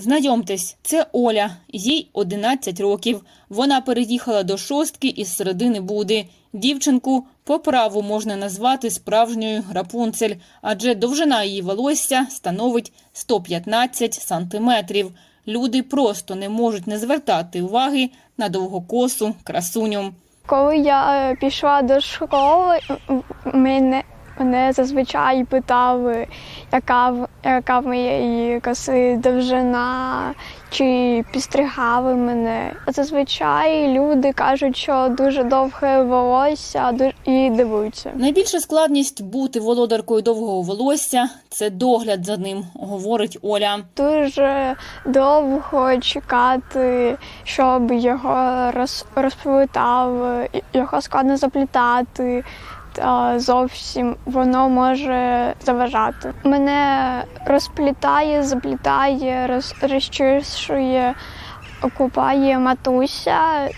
Знайомтесь, це Оля, їй 11 років. Вона переїхала до шостки із середини Буди. Дівчинку по праву можна назвати справжньою Рапунцель, адже довжина її волосся становить 115 сантиметрів. Люди просто не можуть не звертати уваги на довгокосу красуню. Коли я е, пішла до школи, мене, мене зазвичай питали, яка, яка в моєї коси довжина, чи підстригали мене. Зазвичай люди кажуть, що дуже довге волосся і дивуються. Найбільша складність бути володаркою довгого волосся це догляд за ним, говорить Оля. Дуже довго чекати, щоб його роз, розплетали, його складно заплітати. Зовсім воно може заважати. Мене розплітає, заплітає, роз, розчишує, купає матуся,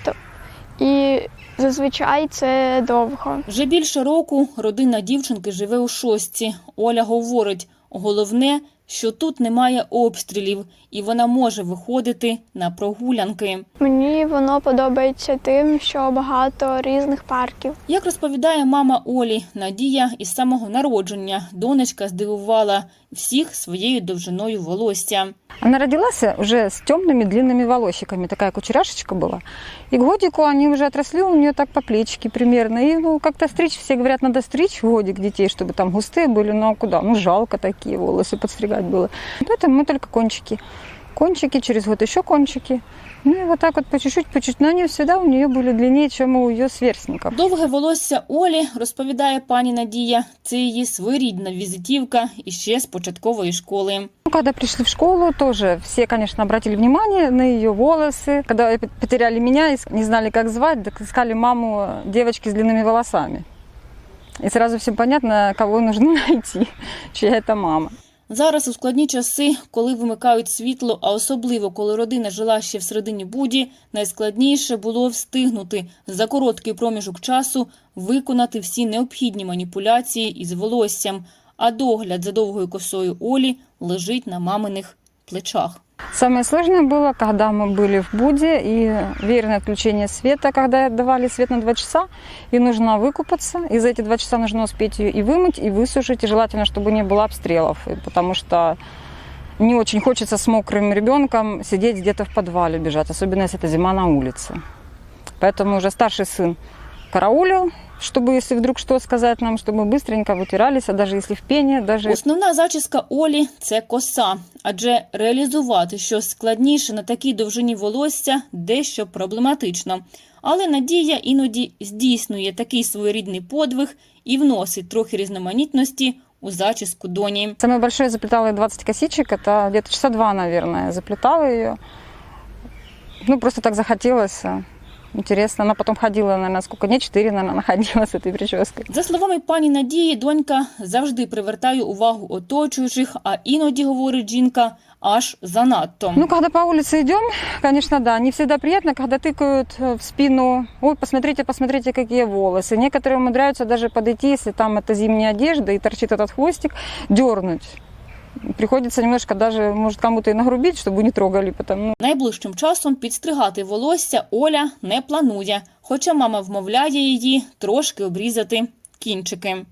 і зазвичай це довго. Вже більше року родина дівчинки живе у шостці. Оля говорить, головне, що тут немає обстрілів, і вона може виходити на прогулянки. Мені воно подобається тим, що багато різних парків. Як розповідає мама Олі, Надія із самого народження донечка здивувала всіх своєю довжиною волосся. Она родилась уже с темными длинными волосиками, такая кучеряшечка была. И к годику они уже отросли у нее так по плечике примерно. И ну, как-то стричь, все говорят, надо стричь в годик детей, чтобы там густые были. Ну а куда? Ну жалко такие волосы подстригать было. Поэтому мы только кончики. Кончики, через год еще кончики. Ну и вот так вот по чуть-чуть, по чуть-чуть. Но они всегда у нее были длиннее, чем у ее сверстников. Довге волосся Олі, розповідає пані Надія, це її своєрідна візитівка іще з початкової школи. Ну, когда пришли в школу, тоже все, конечно, обратили внимание на ее волосы. Когда потеряли меня и не знали, как звать, так искали маму девочки с длинными волосами. И сразу всем понятно, кого нужно найти, чья это мама. Зараз у складні часи, коли вимикають світло, а особливо коли родина жила ще в середині буді, найскладніше було встигнути за короткий проміжок часу виконати всі необхідні маніпуляції із волоссям, а догляд за довгою косою Олі лежить на маминих плечах. Самое сложное было, когда мы были в Буде и веерное отключение света, когда давали свет на два часа, и нужно выкупаться. И за эти два часа нужно успеть ее и вымыть, и высушить, и желательно, чтобы не было обстрелов, и потому что не очень хочется с мокрым ребенком сидеть где-то в подвале, бежать, особенно если это зима на улице. Поэтому уже старший сын караулил, чтобы, если вдруг что сказать нам, чтобы мы быстренько вытирались, а даже если в пене, даже Основна зачіска Олі це коса, адже реалізувати щось складніше на такій довжині волосся дещо проблематично. Але Надія іноді здійснює такий своєрідний подвиг і вносить трохи різноманітності у зачіску доні. Самое большое заплетала я 20 косичек, это где-то часа два, наверное, заплетала ее. Ну, просто так захотелось. а, Интересно. Она потом ходила, наверное, сколько, не 4, наверное, она ходила с этой прической. За словами пані Надії, донька завжди привертає увагу оточуючих, а іноді, говорить жінка, аж занадто. Ну, когда по улице идем, конечно, да, не всегда приятно, когда тыкают э, в спину. Ой, посмотрите, посмотрите, какие волосы. Некоторые умудряются даже подойти, если там это зимняя одежда и торчит этот хвостик, дернуть. Приходится немножко даже, может, кому-то и нагрубить, чтобы не трогали, потому ну, Найближчим часом підстригати волосся Оля не планує, хоча мама вмовляє її трошки обрізати кінчики.